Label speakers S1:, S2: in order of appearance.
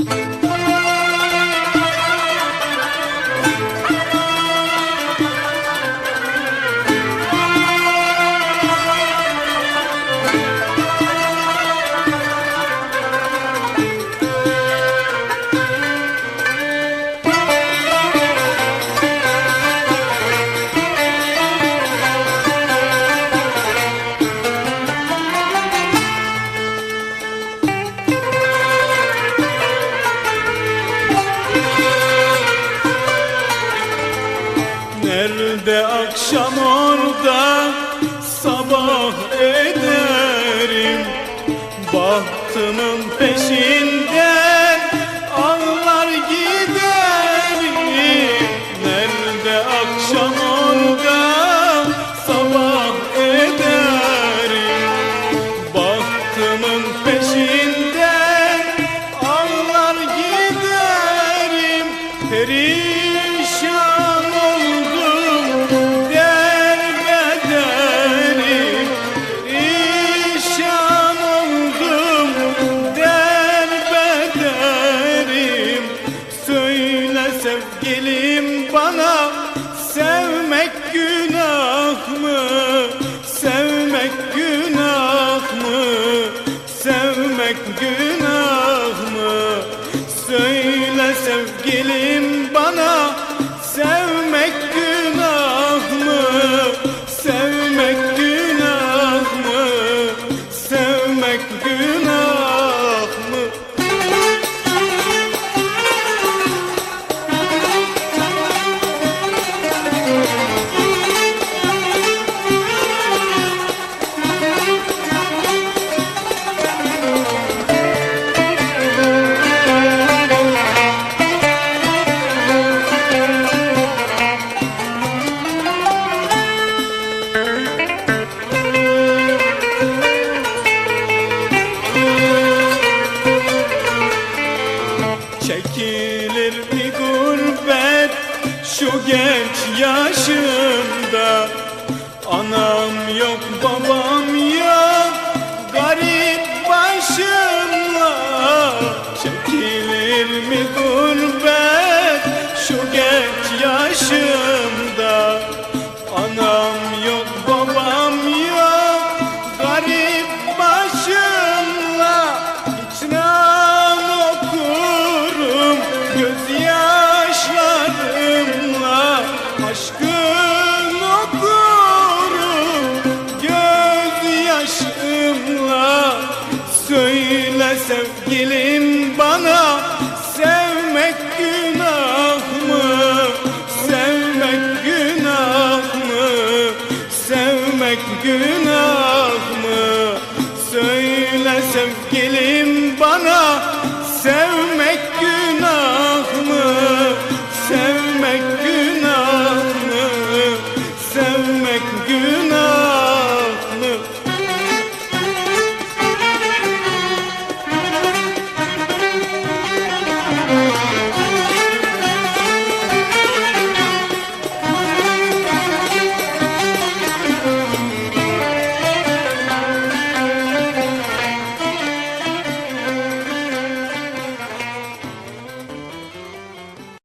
S1: Música Nerede akşam orada sabah ederim. Bahtımın peşinden ağlar giderim. Nerede akşam orada sabah ederim. Bahtımın peşinden sevgilim bana sevmek günah mı? Sevmek günah mı? Sevmek günah mı? Söyle sevgilim bana Çekilir bir gurbet şu genç yaşımda? Anam yok babam yok garip başımla Çekilir mi gurbet şu genç yaşımda Söyle sevgilim bana sevmek günah mı? Sevmek günah mı? Sevmek günah mı? Söyle sevgilim bana sev